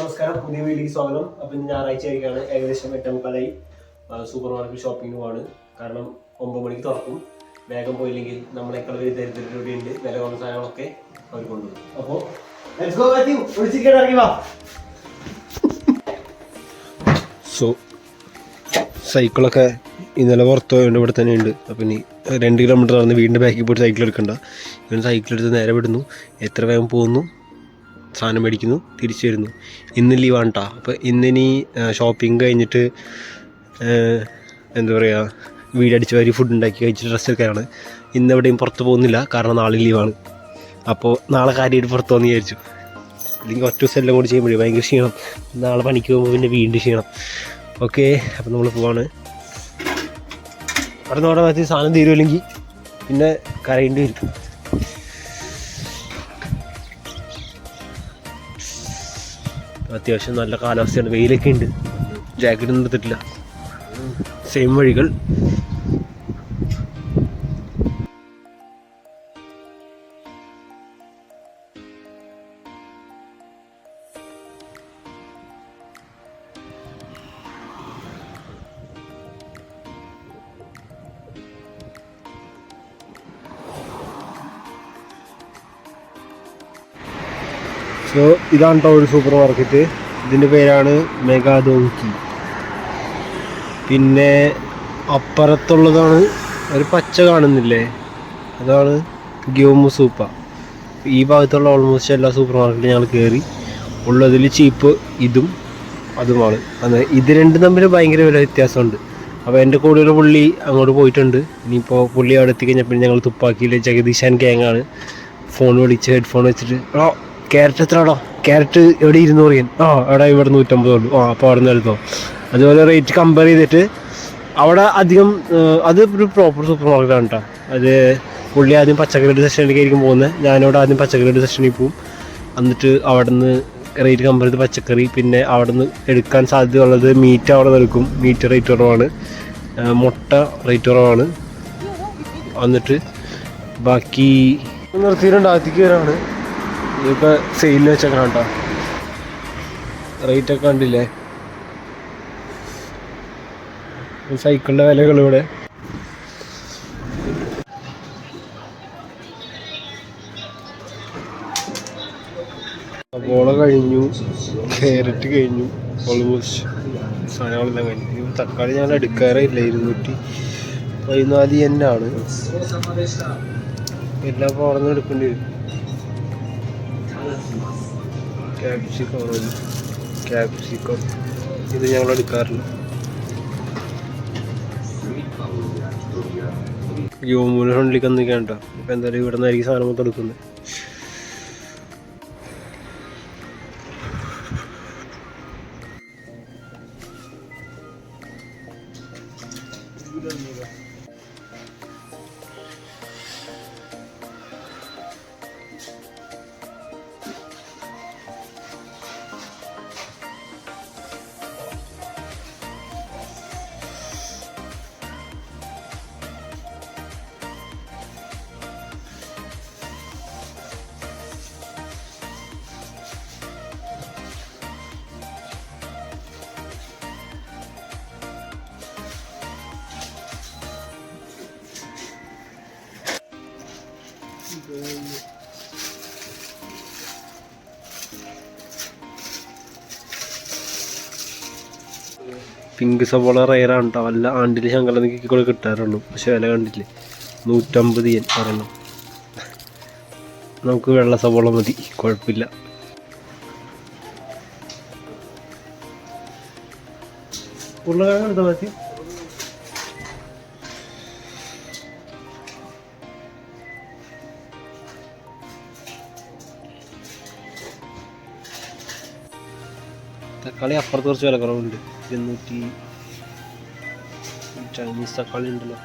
നമസ്കാരം. പുതിയ വീട്ടിലേക്ക് സ്വാഗതം അപ്പം ഇന്ന് ഞായറാഴ്ച ആയിരിക്കാണ്. ഏകദേശം എട്ടേ മുക്കാലായി. സൂപ്പർ മാർക്കറ്റ് ഷോപ്പിംഗ് പോവാണ് കാരണം ഒമ്പത് മണിക്ക് തുറക്കും. വേഗം പോയില്ലെങ്കിൽ നമ്മളെക്കാൾ വലിയ ദരിദ്രരുടെ ഉണ്ട്. വില കുറഞ്ഞ സാധനങ്ങളൊക്കെ അവർ കൊണ്ടുപോകും അപ്പോൾ സോ സൈക്കിളൊക്കെ ഇന്നലെ പുറത്ത് പോയതുകൊണ്ട് ഇവിടെ തന്നെ ഉണ്ട്. അപ്പം ഇനി രണ്ട് കിലോമീറ്റർ നടന്ന് വീടിന്റെ ബാക്കിൽ പോയിട്ട് സൈക്കിൾ എടുക്കണ്ട. ഇവൻ സൈക്കിൾ എടുത്ത് നേരെ വിടുന്നു. എത്ര വേഗം പോകുന്നു? സാധനം മേടിക്കുന്നു തിരിച്ചു വരുന്നു. ഇന്ന് ലീവാണ് കേട്ടോ അപ്പോൾ ഇന്നിനി ഷോപ്പിംഗ് കഴിഞ്ഞിട്ട് എന്താ പറയുക വീടടിച്ച് വരി ഫുഡ് ഉണ്ടാക്കി കഴിച്ചിട്ട് ഡ്രസ്സ് എടുക്കാനാണ്. ഇന്ന് എവിടെയും പുറത്ത് പോകുന്നില്ല കാരണം നാളെ ലീവാണ് അപ്പോൾ നാളെ കാര്യമായിട്ട് പുറത്ത് പോകുന്ന വിചാരിച്ചു. അല്ലെങ്കിൽ ഒറ്റ ദിവസം എല്ലാം കൂടി ചെയ്യുമ്പോഴേ ഭയങ്കര ക്ഷീണം. നാളെ പണിക്ക് പോകുമ്പോൾ പിന്നെ വീണ്ടും ക്ഷീണം. ഓക്കെ അപ്പോൾ നമ്മൾ പോവാണ്. അവിടെ നിന്ന് അവിടെ മാറ്റി സാധനം തീരുമില്ലെങ്കിൽ പിന്നെ കരയേണ്ടി വരും. അത്യാവശ്യം നല്ല കാലാവസ്ഥയാണ്. വെയിലൊക്കെ ഉണ്ട്. ജാക്കറ്റ് ഒന്നും എടുത്തിട്ടില്ല. സെയിം വഴികൾ. സോ ഇതാണ് കേട്ടോ ഒരു സൂപ്പർ മാർക്കറ്റ് ഇതിന്റെ പേരാണ് മെഗാദോങ്കി പിന്നെ അപ്പുറത്തുള്ളതാണ് ഒരു പച്ച കാണുന്നില്ലേ? അതാണ് ഗ്യോമു സൂപ്പ ഈ ഭാഗത്തുള്ള ഓൾമോസ്റ്റ് എല്ലാ സൂപ്പർ മാർക്കറ്റിലും ഞങ്ങൾ കയറി ഉള്ളതിൽ ചീപ്പ് ഇതും അതുമാണ്. അത് ഇത് രണ്ടും തമ്മിൽ ഭയങ്കര വില വ്യത്യാസമുണ്ട്. അപ്പോൾ എന്റെ കൂടെയുള്ള പുള്ളി അങ്ങോട്ട് പോയിട്ടുണ്ട്. ഇനിയിപ്പോൾ പുള്ളി അവിടെ എത്തിക്കഴിഞ്ഞപ്പോൾ ഞങ്ങൾ തുപ്പാക്കിയിലെ ജഗദീശാൻ ഗ്യാങ്ങാണ് ഫോൺ വിളിച്ച് ഹെഡ്ഫോൺ വെച്ചിട്ട് ക്യാരറ്റ് എത്ര ആടോ ക്യാരറ്റ് എവിടെ ഇരുന്നൂറ് yen? ആ അവിടെ ഇവിടെ നൂറ്റമ്പത് ഉള്ളൂ. ആ അപ്പോൾ അവിടെ നിന്ന് എടുത്തോ അതുപോലെ റേറ്റ് കമ്പയർ ചെയ്തിട്ട് അവിടെ അധികം അത് ഒരു പ്രോപ്പർ സൂപ്പർ മാർക്കറ്റാണ് കേട്ടോ അത് പുള്ളി ആദ്യം പച്ചക്കറിയുടെ സെക്ഷനിലേക്ക് ആയിരിക്കും പോകുന്നത് ഞാനിവിടെ ആദ്യം പച്ചക്കറിയുടെ സെക്ഷനിൽ പോവും. എന്നിട്ട് അവിടെ നിന്ന് റേറ്റ് കമ്പയർ ചെയ്ത് പച്ചക്കറി പിന്നെ അവിടെ നിന്ന് എടുക്കാൻ സാധ്യതയുള്ളത് മീറ്റ് അവിടെ നിന്ന് എടുക്കും മീറ്റ് റേറ്റ് കുറവാണ് മുട്ട റേറ്റ് കുറവാണ്. എന്നിട്ട് ബാക്കി നിർത്തിയിട്ടുണ്ട്. അകത്തേക്ക് വരാണ് ഇതൊക്കെ സെയിലിൽ വെച്ചേക്കണം കേട്ടോ റേറ്റ് ഒക്കെ കണ്ടില്ലേ? സൈക്കിളിന്റെ വിലകൾ ഇവിടെ. സവോള കഴിഞ്ഞു ക്യാരറ്റ് കഴിഞ്ഞു ഓൾമോസ്റ്റ് സാധനങ്ങളെല്ലാം കഴിഞ്ഞു. തക്കാളി ഞാൻ എടുക്കാറില്ല ഇരുന്നൂറ്റി പതിനാല് എന്നാണ് എല്ലാം അപ്പോൾ എടുക്കേണ്ടി വരും. ക്യാപ്സിക്കം ക്യാപ്സിക്കം ഇത് ഞങ്ങൾ എടുക്കാറില്ല യോമൂല ഫ്രണ്ടിലേക്ക് വന്നിരിക്കാൻ കേട്ടോ ഇപ്പം എന്തായാലും ഇവിടെ നിന്നായിരിക്കും സാധനം മൊത്തം എടുക്കുന്നത്. പിങ്ക് സവോള റയറാണ് കേട്ടോ വല്ല ആണ്ടിൽ ശങ്കലനിക്ക് കൂടെ കിട്ടാറുള്ളൂ. പക്ഷെ വില കണ്ടിട്ടില്ലേ. നൂറ്റമ്പത് yen ഒരെണ്ണം നമുക്ക് വെള്ള സവോള മതി. കുഴപ്പമില്ല. ഉരുളക്കിഴങ്ങ് എടുത്താൽ മതി തക്കാളി അപ്പുറത്ത് കുറച്ച് വില കുറവുണ്ട്. ഇരുന്നൂറ്റി ചൈനീസ് തക്കാളി ഉണ്ടല്ലോ.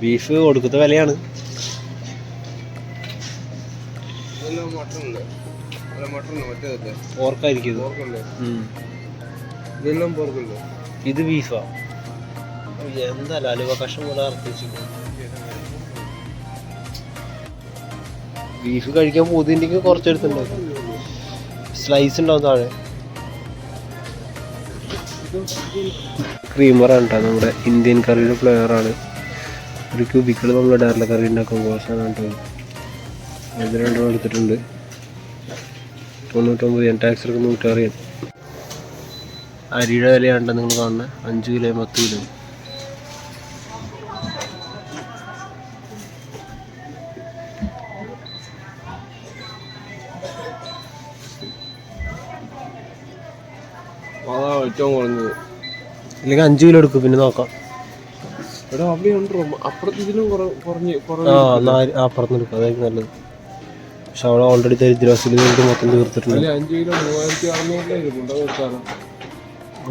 ബീഫ് കൊടുക്കുന്ന വിലയാണ്. ഇത്. ബീഫാ. എന്താ അലുവ കഷ്ണം പോലെ അർത്ഥിച്ചു ബീഫ് കഴിക്കാൻ പോകുന്നുണ്ടെങ്കിൽ കുറച്ചെടുത്തുണ്ടാവും സ്ലൈസ് ഉണ്ടാവും താഴെ. ക്രീമറാണ് കേട്ടോ നമ്മുടെ ഇന്ത്യൻ കറിയുടെ ഫ്ലേവറാണ് ഒരു ക്യൂബിക്കൾ നമ്മൾ ഇടാറില്ല കറി ഉണ്ടാക്കുമ്പോൾ സാധനം കേട്ടോ ഇത്. രണ്ടും എടുത്തിട്ടുണ്ട്. തൊണ്ണൂറ്റൊമ്പത് ഞാൻ ടാക്സ് എടുക്കുന്ന നൂറ്ററിയാണ് അരിയുടെ വിലയാണ് നിങ്ങൾ കാണുന്നത് അഞ്ച് കിലോ പത്ത് കിലോ. ഏറ്റവും കുറഞ്ഞത്. അല്ലെങ്കിൽ അഞ്ച് കിലോ എടുക്കും പിന്നെ നോക്കാം. എടാ അവിടെ ഉണ്ട്? അപ്പുറത്ത് ഇതിലും കുറഞ്ഞ് ആ കുറഞ്ഞ് എന്നാ അപ്പുറത്ത് എടുക്കാം അതായിരിക്കും നല്ലത്. പക്ഷെ അവിടെ ഓൾറെഡി ദരിദ്രവാസികൾ വേണ്ടി മൊത്തം തീർത്തിട്ടുണ്ട്. അഞ്ച് കിലോ മൂവായിരത്തി അറുന്നൂറിലെ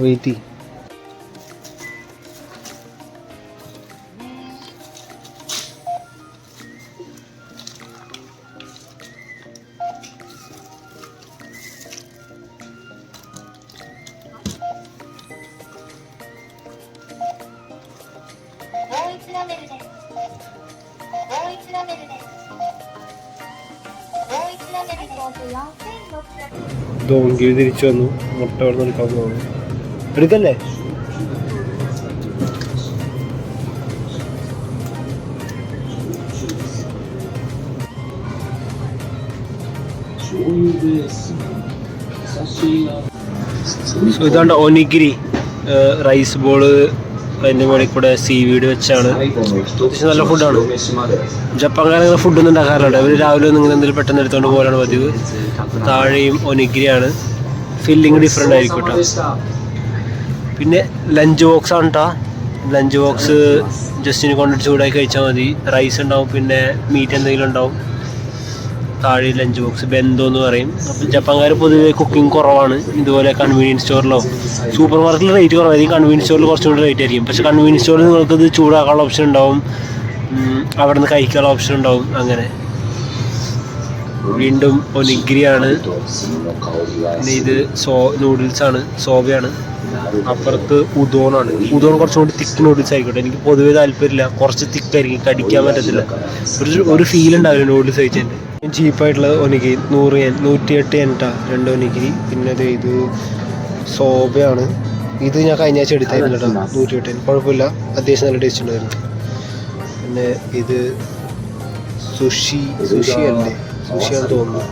വെയിറ്റ് ചെയ്യും ഡോങ്കിരി തിരിച്ചു വന്നു. മുട്ട അവിടെ നിൽക്കാൻ എടുക്കല്ലേ ഇതാണ്ട് ഒനിഗിരി റൈസ് ബോൾ അതിന്റെ മുകളിൽ കൂടെ സീ വീട് വെച്ചാണ്. അത്യാവശ്യം നല്ല ഫുഡാണ് ജപ്പാൻകാരങ്ങനെ ഫുഡൊന്നും ഉണ്ടാക്കാറുണ്ട് അവർ രാവിലെ ഒന്നും ഇങ്ങനെ എന്തെങ്കിലും പെട്ടെന്ന് എടുത്തുകൊണ്ട് പോകാനാണ് പതിവ്. താഴെയും ഒനിഗിരിയാണ്. ഫില്ലിങ് ഡിഫറെന്റ് ആയിരിക്കും കേട്ടോ പിന്നെ ലഞ്ച് ബോക്സ് ആണ് കേട്ടോ ലഞ്ച് ബോക്സ് ജസ്റ്റിന് കൊണ്ടിട്ട് ചൂടാക്കി കഴിച്ചാൽ മതി. റൈസ് ഉണ്ടാവും പിന്നെ മീറ്റ് എന്തെങ്കിലും ഉണ്ടാവും. താഴെ ലഞ്ച് ബോക്സ് ബെന്തോ എന്ന് പറയും. അപ്പം ജപ്പാൻകാർ പൊതുവെ കുക്കിംഗ് കുറവാണ്. ഇതുപോലെ കൺവീനിയൻസ് സ്റ്റോറിലോ സൂപ്പർ മാർക്കറ്റിൽ റേറ്റ് കുറവായിരിക്കും കൺവീനിയൻസ് സ്റ്റോറിൽ കുറച്ചും കൂടി റേറ്റ് ആയിരിക്കും. പക്ഷേ കൺവീനിയൻസ് സ്റ്റോറിൽ നിങ്ങൾക്ക് ഇത് ചൂടാക്കാനുള്ള ഓപ്ഷൻ ഉണ്ടാവും. അവിടെ നിന്ന് കഴിക്കാനുള്ള ഓപ്ഷൻ ഉണ്ടാവും. അങ്ങനെ. വീണ്ടും ഒനിഗ്രിയാണ്. ഇത് സോ നൂഡിൽസാണ് സോബയാണ്. അപ്പുറത്ത് ഉദോണാണ്. ഉദോൺ കുറച്ചും കൂടി തിക്ക് നൂഡിൽസ് ആയിക്കോട്ടെ എനിക്ക് പൊതുവെ താല്പര്യമില്ല. കുറച്ച് തിക്കായിരിക്കും കടിക്കാൻ പറ്റത്തില്ല. ഒരു ഒരു ഫീൽ ഉണ്ടാവില്ല നൂഡിൽസ് കഴിച്ചതിന്റെ ചീപ്പായിട്ടുള്ള ഒനിഗിരി നൂറ് നൂറ്റി എട്ട് എന്റാ രണ്ട് ഒനിഗിരി പിന്നെ ഇത് സോബയാണ്. ഇത് ഞാൻ കഴിഞ്ഞ ആഴ്ച എടുത്തായിരുന്നു കേട്ടോ. നൂറ്റി എട്ട് കുഴപ്പമില്ല. അത്യാവശ്യം നല്ല ടേസ്റ്റ് ഉണ്ടായിരുന്നു. പിന്നെ ഇത് സുഷി സുഷി അല്ലേ? സുഷിയാന്ന് തോന്നുന്നു.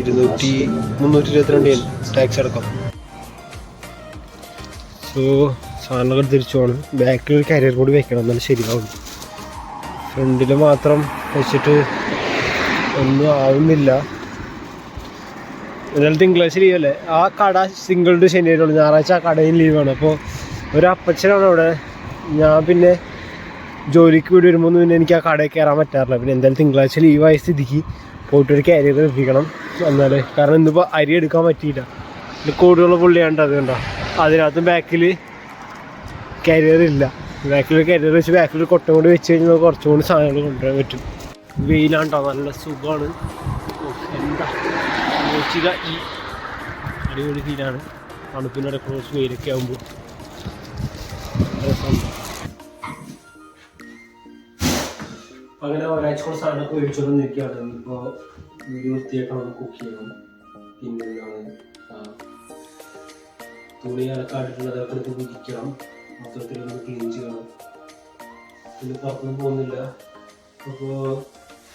ഇരുന്നൂറ്റി മുന്നൂറ്റി ഇരുപത്തിരണ്ട് ടാക്സ് അടക്കം. സോ സാധനങ്ങൾ തിരിച്ചു പോകണം ബാക്കിൽ ഒരു കരിയർ കൂടി വെക്കണം എന്നാലും ശരിയാവും ഫ്രണ്ടിൽ മാത്രം വെച്ചിട്ട് ഒന്നും ആവുന്നില്ല. എന്നാലും തിങ്കളാഴ്ച ലീവ് അല്ലേ? ആ കട സിംഗിൾ ശനിയായിട്ടുള്ളൂ ഞായറാഴ്ച ആ കടയും ലീവാണ് അപ്പോൾ ഒരു അപ്പച്ചനാണ് അവിടെ. ഞാൻ പിന്നെ ജോലിക്ക് വീട് വരുമ്പോൾ പിന്നെ എനിക്ക് ആ കടയിൽ കയറാൻ പറ്റാറില്ല. പിന്നെ എന്തായാലും തിങ്കളാഴ്ച ലീവായ സ്ഥിതിക്ക് പോയിട്ട് ഒരു കാരിയർ എത്തിക്കണം എന്നാലേ കാരണം ഇന്നിപ്പോൾ അരി എടുക്കാൻ പറ്റിയില്ല. പിന്നെ കൂടുതലുള്ള പുള്ളിയാണ്ട് അത് കണ്ടോ? അതിനകത്ത് ബാക്കിൽ കാരിയർ ഇല്ല. ബാക്കിൽ കാരിയർ വെച്ച് ബാക്കിൽ കൊട്ടം കൊണ്ട് വെച്ച് കഴിഞ്ഞാൽ കുറച്ചും കൂടി സാധനങ്ങൾ കൊണ്ടുവരാൻ പറ്റും. വെയിലാണ്ടോ? നല്ല സുഖമാണ്. എന്താ? ഈ അടിപൊളി ഫീലാണ് തണുപ്പിനോടെ കുറച്ച് വെയിലൊക്കെ ആകുമ്പോൾ ഒരാഴ്ച കൂടെ സാധനമൊക്കെ ഇപ്പോ ഇപ്പോൾ വീട് വൃത്തിയാക്കണം കുക്ക് ചെയ്യണം. പിന്നെ തുണി അലക്കാട്ടിട്ടുള്ളത് അതൊക്കെ എടുത്ത് കുതിക്കണം മൊത്തത്തിൽ ഒന്ന് ക്ലീൻ ചെയ്യണം. പിന്നെ പുറത്തൊന്നും പോകുന്നില്ല. അപ്പോൾ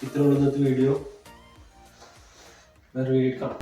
ഇത്രയുള്ള ഇന്നത്തെ വീഡിയോ വേറെ വീഡിയോ കാണാം.